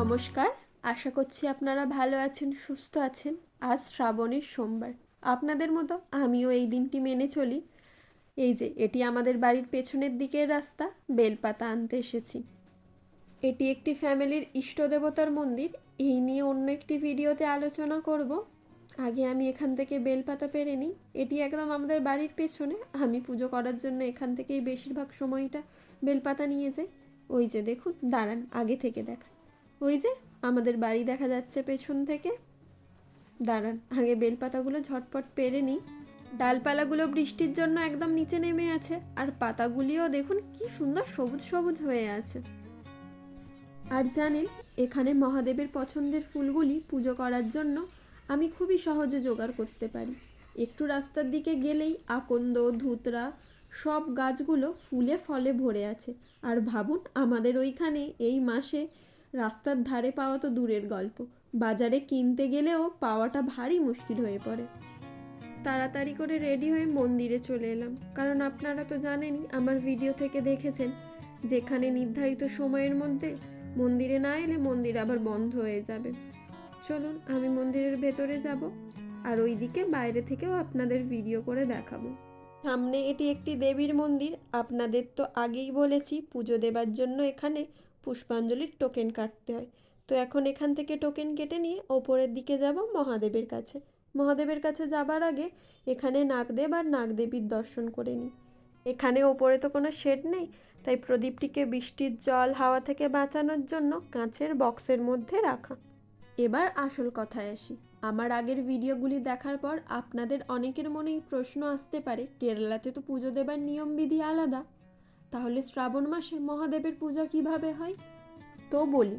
নমস্কার। আশা করছি আপনারা ভালো আছেন, সুস্থ আছেন। আজ শ্রাবণের সোমবার। আপনাদের মতো আমিও এই দিনটি মেনে চলি। এই যে, এটি আমাদের বাড়ির পেছনের দিকের রাস্তা, বেলপাতা আনতে এসেছি। এটি একটি ফ্যামিলির ইষ্ট দেবতার মন্দির। এই নিয়ে অন্য একটি ভিডিওতে আলোচনা করব। আগে আমি এখান থেকে বেলপাতা পেরে নিই। এটি একদম আমাদের বাড়ির পেছনে। আমি পুজো করার জন্য এখান থেকেই বেশিরভাগ সময়টা বেলপাতা নিয়ে যাই। ওই যে দেখুন, দাঁড়ান, আগে থেকে দেখা ওই যে, আমাদের বাড়ি দেখা যাচ্ছে পেছন থেকে। দাঁড়ান, আগে বেলপাতাগুলো ঝটপট পেরে নিই। ডালপালাগুলো বৃষ্টির জন্য একদম নিচে নেমে আছে, আর পাতাগুলিও দেখুন কি সুন্দর সবুজ সবুজ হয়ে আছে। আর জানেন, এখানে মহাদেবের পছন্দের ফুলগুলি পুজো করার জন্য আমি খুবই সহজে জোগাড় করতে পারি। একটু রাস্তার দিকে গেলেই আকন্দ, ধুতরা, সব গাছগুলো ফুলে ফলে ভরে আছে। আর ভাবুন, আমাদের ওইখানে এই মাসে রাস্তার ধারে পাওয়া তো দূরের গল্প। বাজারে কিনতে গেলেও পাওয়াটা ভারী মুশকিল হয়ে পড়ে। তাড়াতাড়ি করে রেডি হয়ে মন্দিরে চলে এলাম। কারণ আপনারা তো জানেনই, আমার ভিডিও থেকে দেখেছেন। যেখানে নির্ধারিত সময়ের মধ্যে মন্দিরে না এলে মন্দির আবার বন্ধ হয়ে যাবে। চলুন, আমি মন্দিরের ভেতরে যাব আর ওইদিকে বাইরে থেকেও আপনাদের ভিডিও করে দেখাবো। সামনে এটি একটি দেবীর মন্দির। আপনাদের তো আগেই বলেছি, পুজো দেবার জন্য এখানে পুষ্পাঞ্জলির টোকেন কাটতে হয়। তো এখন এখান থেকে টোকেন কেটে নিয়ে ওপরের দিকে যাব মহাদেবের কাছে। মহাদেবের কাছে যাবার আগে এখানে নাগদেব আর নাগদেবীর দর্শন করে নিই। এখানে ওপরে তো কোনো শেড নেই, তাই প্রদীপটিকে বৃষ্টির জল, হাওয়া থেকে বাঁচানোর জন্য কাঁচের বক্সের মধ্যে রাখা। এবার আসল কথায় আসি। আমার আগের ভিডিওগুলি দেখার পর আপনাদের অনেকের মনেই প্রশ্ন আসতে পারে, কেরালাতে তো পুজো দেবার নিয়মবিধি আলাদা। তাহলে শ্রাবণ মাসে মহাদেবের পূজা কীভাবে হয়? তো বলি,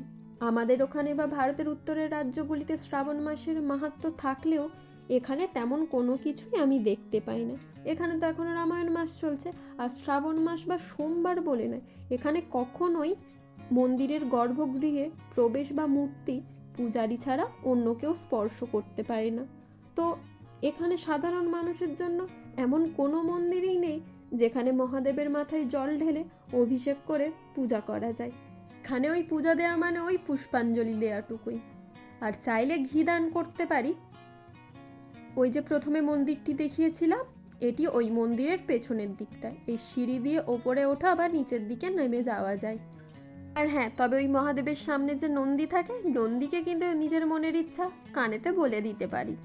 আমাদের ওখানে বা ভারতের উত্তরের রাজ্যগুলিতে শ্রাবণ মাসের মাহাত্ম্য থাকলেও এখানে তেমন কোনো কিছুই আমি দেখতে পাই না। এখানে তো এখনও রামায়ণ মাস চলছে, আর শ্রাবণ মাস বা সোমবার বলে নয়, এখানে কখনোই মন্দিরের গর্ভগৃহে প্রবেশ বা মূর্তি পূজারি ছাড়া অন্য কেউ স্পর্শ করতে পারে না। তো এখানে সাধারণ মানুষের জন্য এমন কোনো মন্দিরই নেই যেখানে মহাদেবের মাথায় জল ঢেলে অভিষেক করে পূজা করা যায়। এখানে ওই পূজা দেওয়া মানে ওই পুষ্পাঞ্জলি দেওয়াটুকুই আর চাইলে ঘি দান করতে পারি। ওই যে প্রথমে মন্দিরটি দেখিয়েছিলাম, এটি ওই মন্দিরের পেছনের দিকটা। এই সিঁড়ি দিয়ে ওপরে ওঠা বা নিচের দিকে নেমে যাওয়া যায়। আর হ্যাঁ তবে ওই মহাদেবের সামনে যে নন্দী থাকে, নন্দীকে কিন্তু নিজের মনের ইচ্ছা কানেতে বলে দিতে পারি।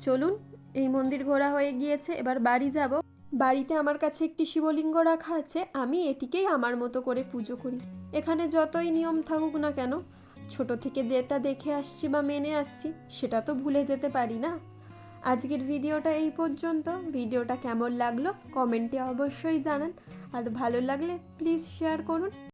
চলুন, এই মন্দির ঘোরা হয়ে গিয়েছে, এবার বাড়ি যাব। বাড়িতে আমার কাছে একটি শিবলিঙ্গ রাখা আছে, আমি এটিকেই আমার মতো করে পুজো করি। এখানে যতই নিয়ম থাকুক না কেন, ছোট থেকে যেটা দেখে আসছি বা মেনে আসছি, সেটা তো ভুলে যেতে পারি না। আজকের ভিডিওটা এই পর্যন্ত। ভিডিওটা কেমন লাগল, কমেন্টে অবশ্যই জানান। আর ভালো লাগলে প্লিজ শেয়ার করুন।